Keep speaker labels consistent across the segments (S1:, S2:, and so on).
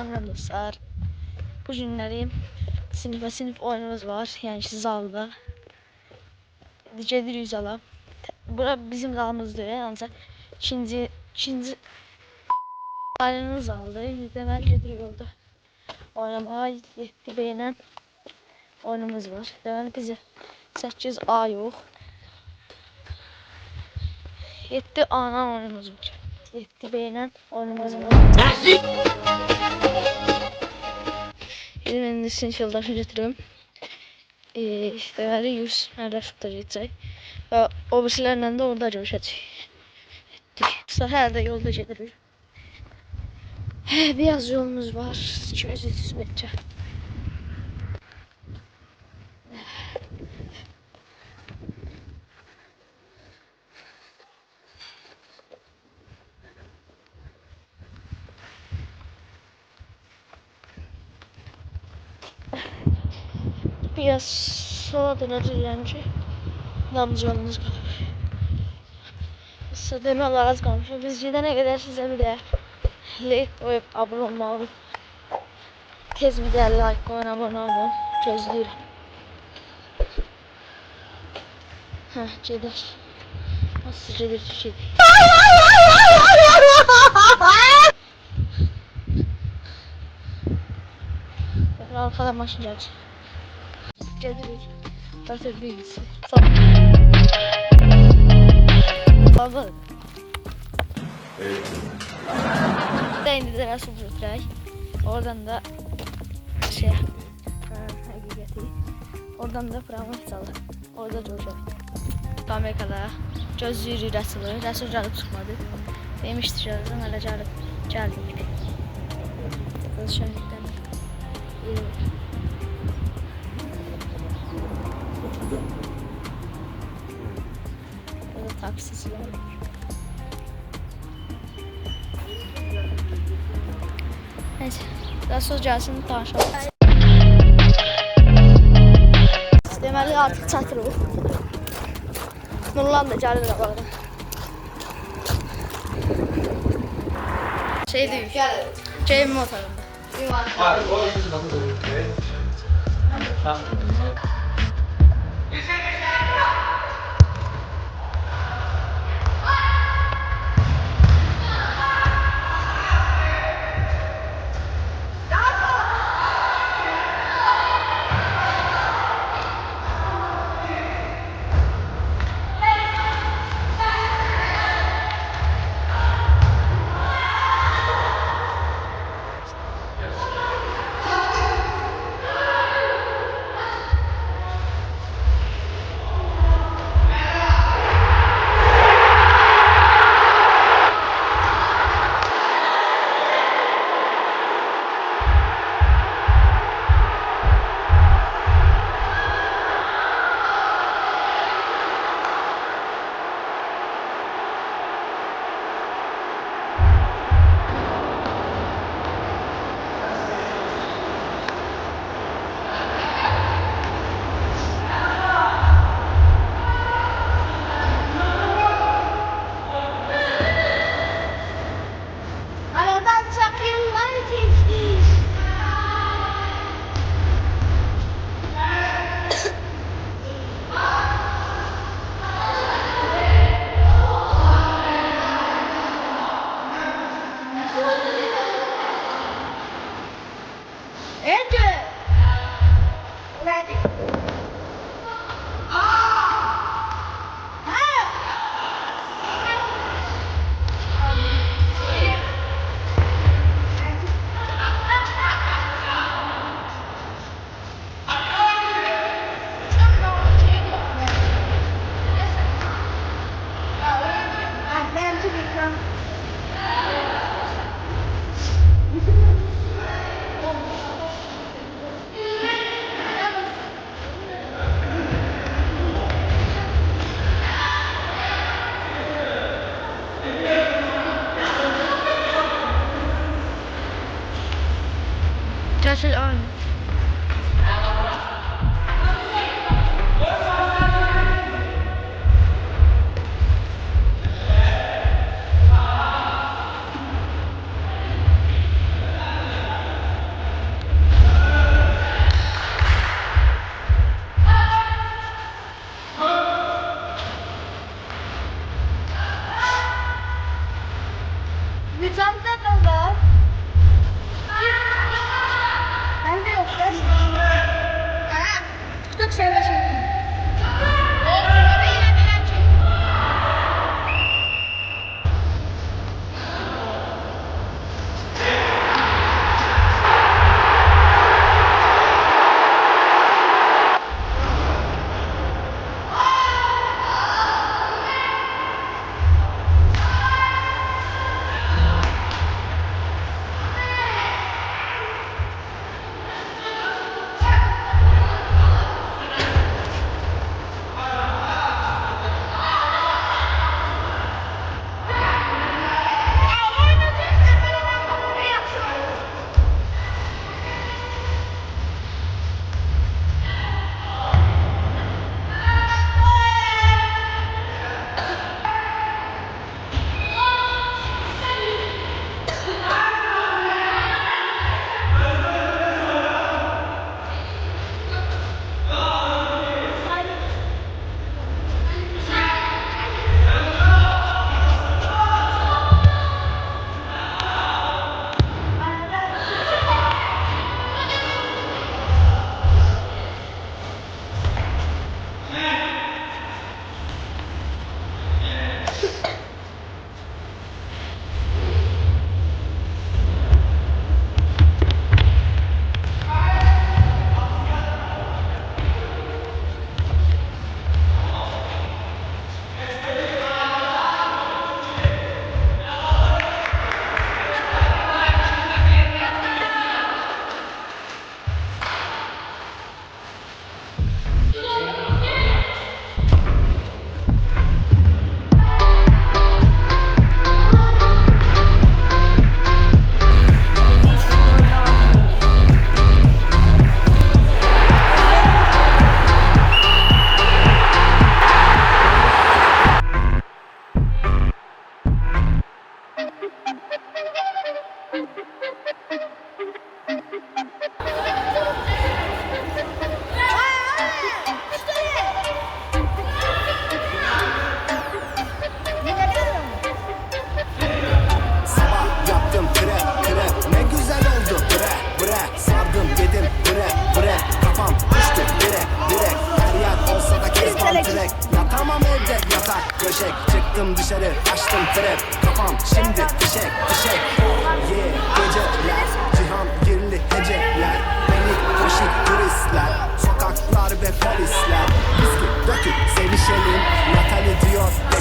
S1: Selamlar dostlar. Bu günləri sinifə sinif oyunumuz var. Yəni ki zalda. Gedirik zala. Bura bizim zalımızdır. Ancaq ikinci ikinci ailənin zalıdır. Deməli gedirik orada. Oynamağa 7 B ilə oyunumuz var. Deməli bizə 8 A yox. 7 A ilə oyunumuz var. 7 B ilə oyunumuz var. Elimin sinif yoldaşı götürüyorum. Ee, deməli 100 nədə tutacaq. Və o birisilərlə də orada görüşəcək. Səhər də yolda gedirik. Biraz yolumuz var. 200 metre. Biraz sola döneceğiz yani. Size deme az kalmış. Biz gidene kadar size bir de like koyup abone olmalı. Tez bir de like koyun abone olun. Gözlüyorum. Heh gider. Nasıl gider şey. Arkadan maşın gelecek. Gelirik. Zaten birisi. Baba. Da indi de nasıl götürək. Oradan da şey. Oradan da çalır. Orada duracaq. Amerikada gözləyirik Rəsulu. Rəsul gəlib çıxmadı. Demişdi ki, oradan hələ gəlib gəldik. Qız taksiciler var. Neyse. Daha sonra Casin'i tanışalım. Deməli artıq çatırıq. Nurlan da gəlir qabaqdan. Şey deyik. Gəlir. Game motorunda.
S2: Ha, o yüzden de. Şey. Ha.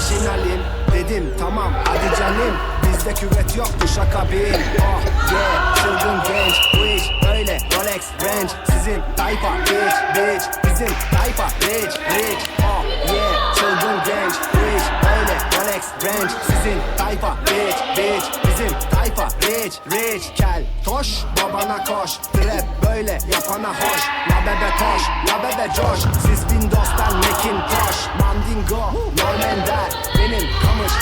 S2: Diyor peşinalim Dedim tamam hadi canım Bizde küvet yoktu şaka bil Oh yeah çılgın genç Bu iş öyle Rolex Range Sizin tayfa bitch bitch. Bizim tayfa rich rich. Oh yeah çılgın genç Bu iş öyle Rolex Range Sizin tayfa bitch bitch. Bizim tayfa rich rich. Kel toş babana koş. Trap böyle yapana hoş. La bebe koş la bebe coş. Siz Windows ben Macintosh. Mandingo Normender Benim kamış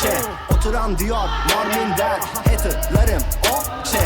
S2: Dolce. Oturan diyor Norminder Haterlarım o şey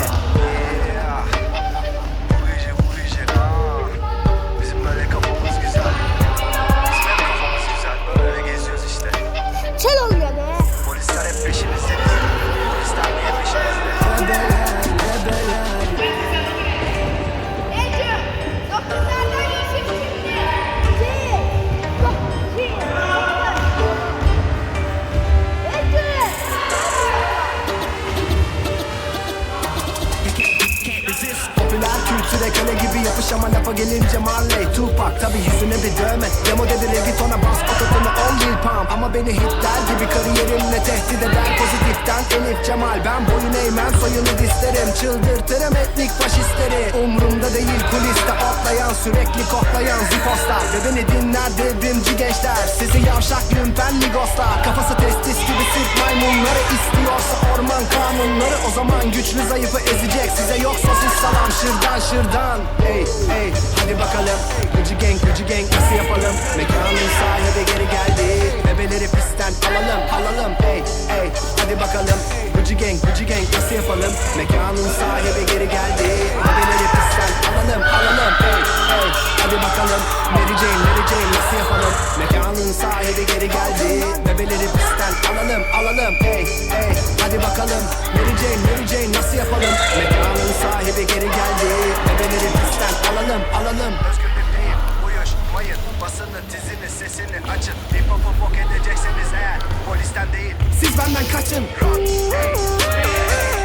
S2: etnik faşistleri Umrumda değil kuliste. Otlayan Sürekli koklayan zifoslar Ve beni dinler devrimci gençler. Sizi yavşak lümpen migoslar Kafası testis gibi sırf maymunları istiyorsa orman kanunları O zaman güçlü zayıfı ezecek. Size yoksa siz salam şırdan şırdan. Hey hey hadi bakalım. Gıcı gang gıcı gang nasıl yapalım? Mekanın sahibi geri geldi. Bebeleri pistten alalım alalım. Hey hey hadi bakalım Gıcı gang gıcı gang nasıl yapalım? Mekanın sahibi geri geldi. Bebeleri pistten alalım alalım. Hey hey. Hadi bakalım. Mary Jane Mary Jane nasıl yapalım? Mekanın sahibi geri geldi. Bebeleri pistten alalım alalım. Hey hey. Hadi bakalım. Mary Jane Mary Jane nasıl yapalım
S3: Tizini sesini açın Hip hop'u bok edecekseniz eğer. Polisten değil.
S2: Siz benden kaçın.
S3: Run hey Kaçın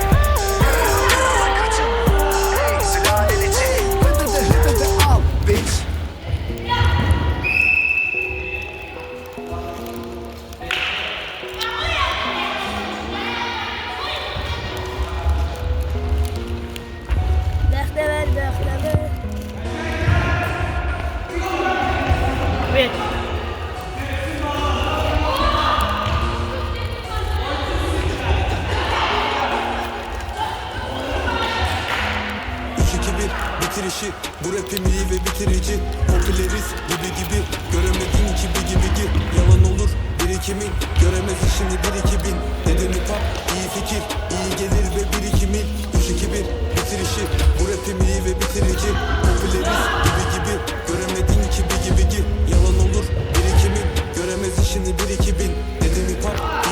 S4: bitirişi Bu rapim iyi ve bitirici. Popüleriz gibi gibi Göremedin gibi gibi gibi Yalan olur birikimin Göremez işini bir iki bin. Hip hop iyi fikir iyi gelir ve birikimin Üç, iki, bir, bitirişi Bu rapim iyi ve bitirici. Popüleriz gibi gibi Göremedin gibi gibi gibi Yalan olur birikimin Göremez işini bir iki bin. Dedim hip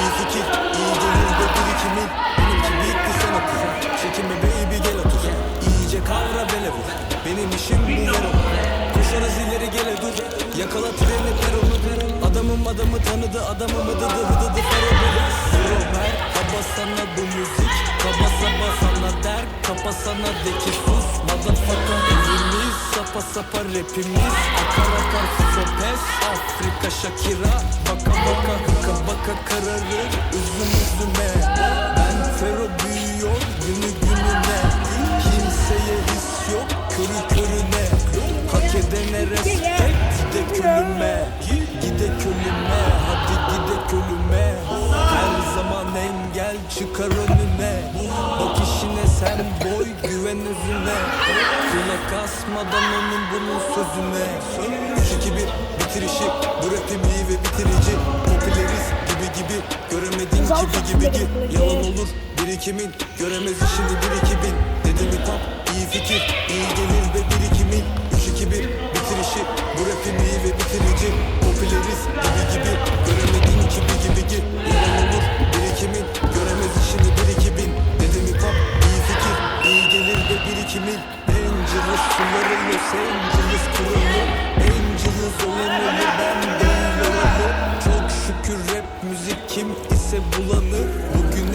S4: işim ol Koşarız ileri gele dur. Yakala treni peronu Adamım adamı tanıdı adamımı dıdı hıdıdı ferobeli Robert kaba sana bu müzik. Kaba saba sana der Kapa sana de ki sus. Motherfucker elimiz Sapa sapa rapimiz. Akar akar sopes Afrika Shakira Baka baka hıka baka kararır Üzüm üzüme Ben Fero büyüyor günü gününe Kimseye his yok körü körüne Hak edene respekt Gide külüme. Gide külüme Hadi gide külüme Her zaman engel çıkar önüne. Bak işine sen boy güven özüne. Kulak asmadan onun bunun sözüne. 3 2 1 bitirişi Bu rapim iyi ve bitirici. Popüleriz gibi gibi Göremedin gibi gibi gibi Yalan olur birikimin Göremez işini bir iki bin. Dedim hip hop iyi fikir iyi gelir ve birikimin 3-2-1 bitirişi Bu rapim iyi ve bitirici. Popüleriz gibi gibi. Göremedin gibi gibi ki. İnanılır birikimin. Göremez işini birikibin Dedim hip hop iyi fikir iyi gelir ve birikimin. Angeles suları Los Angeles kuralı Angeles olan olur ben değil olanı. Çok şükür rap müzik kim ise bulanı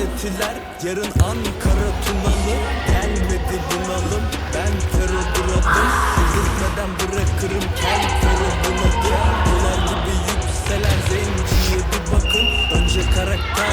S4: Belirtiler yarın Ankara Tunalı. Gelmedi bunalım ben terör duradım. Sızırtmadan bırakırım kel terör bunadı Dolar gibi yükselen zenciye bir bakın. Önce karakter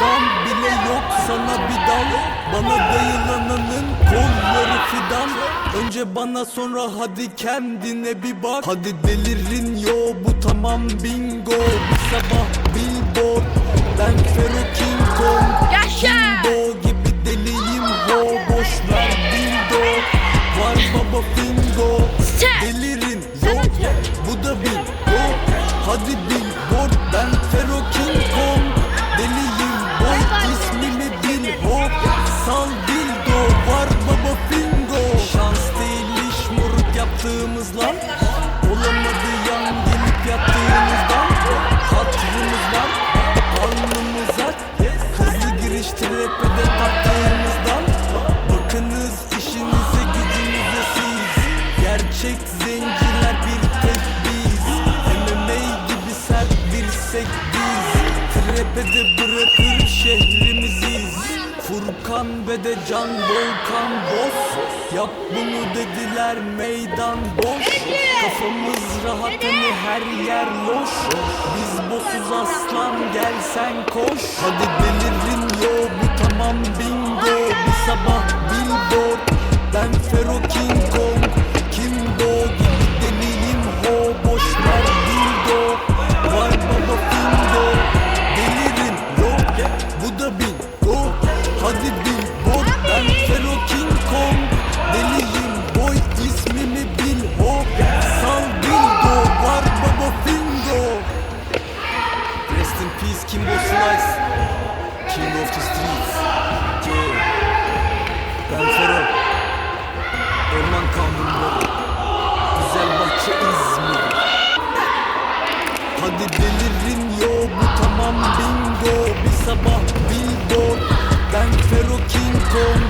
S4: adam bile yok sana bir dal. Bana dayılananın kolları fidan. Önce bana sonra hadi kendine bir bak. Hadi delirin yo bu tamam bingo. Bir sabah billboard ben Fero King Kong. Kimbo gibi deliyim ho boş ver dildo Var baba bingo. Delirin yok bu da bingo Hadi bingo Kulübede can volkan boz Yap bunu dediler meydan boş. Kafamız rahatını her yer loş. Biz bosuz aslan gel sen koş. Hadi delirin yo bu tamam bingo. Bir sabah billboard ben Fero King Kong. Kim Do gibi deliyim ho Boş ver Var baba film Konforu Orman kanunları Güzel bahçe İzmir. Hadi delirin yo bu tamam bingo. Bir sabah bildo Ben Fero King Kong.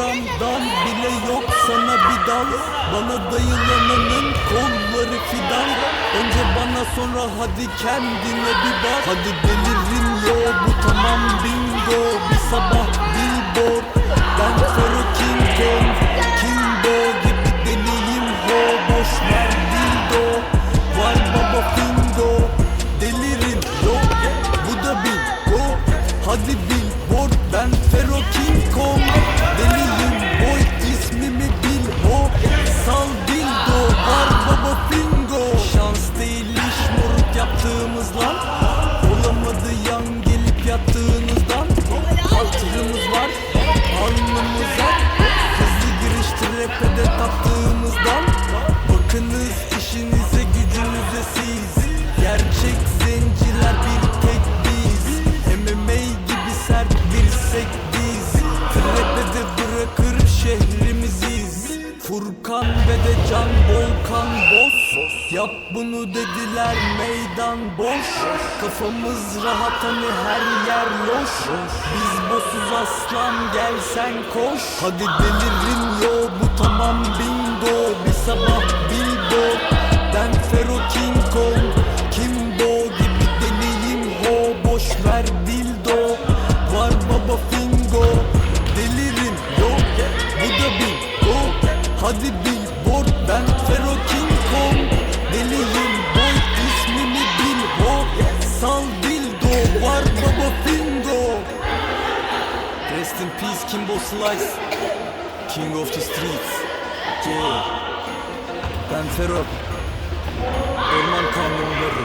S4: Sigaramdan bile yok. Sana bir dal Bana dayılananın kolları fidan. Önce bana sonra hadi kendine bir bak. Hadi delirin yo bu tamam bingo. Bir sabah billboard Ben Fero King Kong Yap bunu dediler meydan boş. Kafamız rahat hani her yer loş. Biz bossuz aslan gel sen koş. Hadi delirin yo bu tamam bingo. Bir sabah billboard Slice King of the streets Yeah Ben Fero Orman kanunları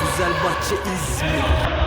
S4: Güzel bahçe İzmir